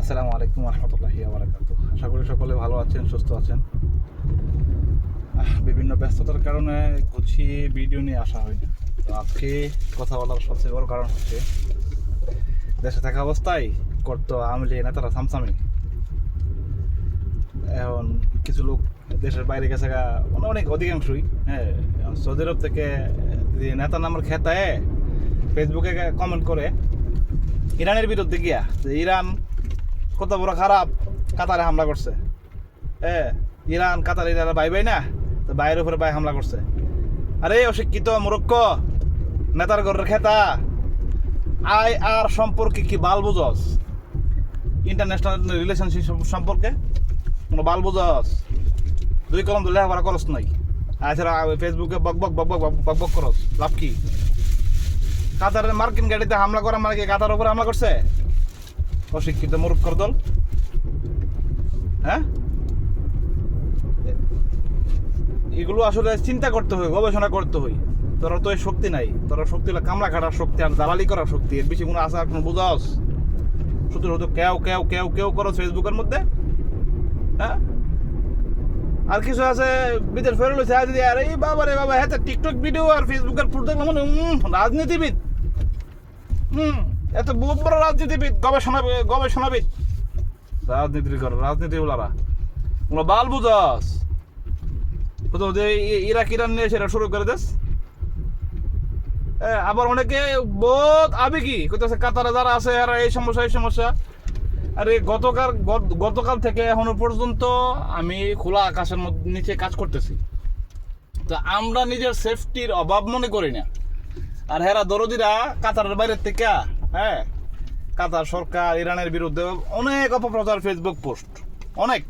আসসালামু আলাইকুম রহমতুল্লাহি বারাকাতু আশা করি সকলে ভালো আছেন, সুস্থ আছেন। বিভিন্ন ব্যস্ততার কারণে গুছিয়ে ভিডিও নিয়ে আসা হয়নি। তো আজকে কথা বলার সবচেয়ে বড় কারণ হচ্ছে, দেশে থাকা অবস্থায় করতো আমলি নেতারা সামসামি। এখন কিছু লোক দেশের বাইরে গেছে মানে অনেক অধিকাংশই হ্যাঁ সৌদি আরব থেকে নেতা নামের খেতায় ফেসবুকে কমেন্ট করে, ইরানের বিরুদ্ধে গিয়া, যে ইরান কত বড় খারাপ? কাতারে হামলা করছে। এ, Iran, Qatar Iran bye bye না? তো বাইরের উপরে বাই হামলা করছে। আরে, অশিক্ষিত মুরক্ক নেতার ঘরের খেতা। আই আর সম্পর্কে কি বাল বুঝস? ইন্টারন্যাশনাল রিলেশনশিপ সম্পর্কে কোনো বাল বুঝস? দুই কলম তো লেখাপড়া করস নাই। আচ্ছা ফেসবুকে বক বক বক বক বক বক বক করস। লাভ কি? কাতারের মার্কিন গাড়িতে হামলা করা মানে কি কাতার উপরে হামলা করছে? অশিক্ষিত মূর্খর দল। হ্যাঁ? এগুলো আসলে চিন্তা করতে হয় গবেষণা করতে হয় তোরা তো এই শক্তি নাই, তোরা শক্তি হলো কামলা খাটার শক্তি আর দালালি করার শক্তি, এর বেশি কোনো আশা কোনো বুঝাস শুধু শুধু কেউ কেউ কেউ কেউ করো ফেসবুকের মধ্যে। হ্যাঁ? আর কিছু আছে? বিদেশ ফেরত লইছে আজ আরে এই বাবা রে বাবা হ্যাঁ টিকটক ভিডিও আর ফেসবুকের ফুট দেখলাম রাজনীতিবিদ। হুম। এত বহুত বড় রাজনীতিবিদ, গবেষণা, গবেষণাবিদ। রাজনীতি করে রাজনীতি ওলারা ওগুলো বাল বুঝাস। তো যে ইরাক, ইরান নিয়ে সেটা শুরু করে দেস। আবার অনেকে বহুত আবেগি কইতেছে কাতারে যারা আছে আর এই সমস্যা এই সমস্যা। আরে গতকাল, গত- গতকাল থেকে এখনও পর্যন্ত আমি খোলা আকাশের নিচে কাজ করতেছি। তো আমরা নিজের সেফটির অভাব মনে করি না। আর হেরা দরদিরা কাতারের বাইরের থেকে হ্যাঁ? কাতার সরকার, ইরানের বিরুদ্ধে অনেক অপপ্রচার ফেসবুক পোস্ট অনেক।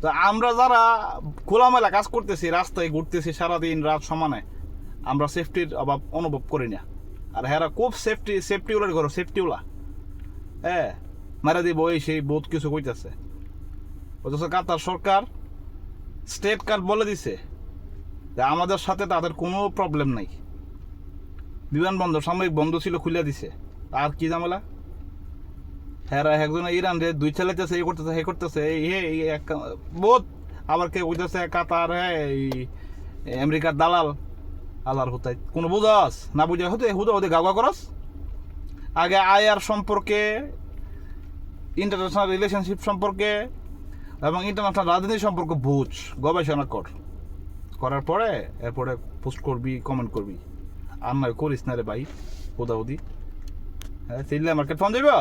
তো আমরা যারা খোলামেলা কাজ করতেছি, রাস্তায় ঘুরতেছি সারাদিন রাত সমানে, আমরা সেফটির অভাব অনুভব করি না। আর হেরা খুব সেফটি সেফটিওলার ঘর সেফটিওলা হ্যাঁ মারা দিব, এই সেই বহুত কিছু কইতেছে। অথচ কাতার সরকার স্টেট কার্ড বলে দিছে যে আমাদের সাথে তাদের কোনো প্রবলেম নাই। বিমানবন্দর, সাময়িক বন্ধ ছিল, খুলে দিছে। আর কি ঝামেলা? হ্যাঁ একজন ইরান রে, দুই চালাইতেছে এই করতেছে হে করতেছে হে বহুত। আবার কে কইতেছে, কাতার হ্যাঁ এই আমেরিকার দালাল। আল্লাহর হুতাই কোনো বুঝাস না বুঝা, হতে, হুদা হতে গাওয়া করস? আগে আয়ার সম্পর্কে ইন্টারন্যাশনাল রিলেশনশিপ সম্পর্কে, এবং ইন্টারন্যাশনাল রাজনীতি সম্পর্কে বুঝ, গবেষণা কর। করার পরে, এরপরে পোস্ট করবি কমেন্ট করবি। আর নয় করিস না রে ভাই হুদাহুদি হ্যাঁ চিল্লা মার্কেট ফোন যাইবা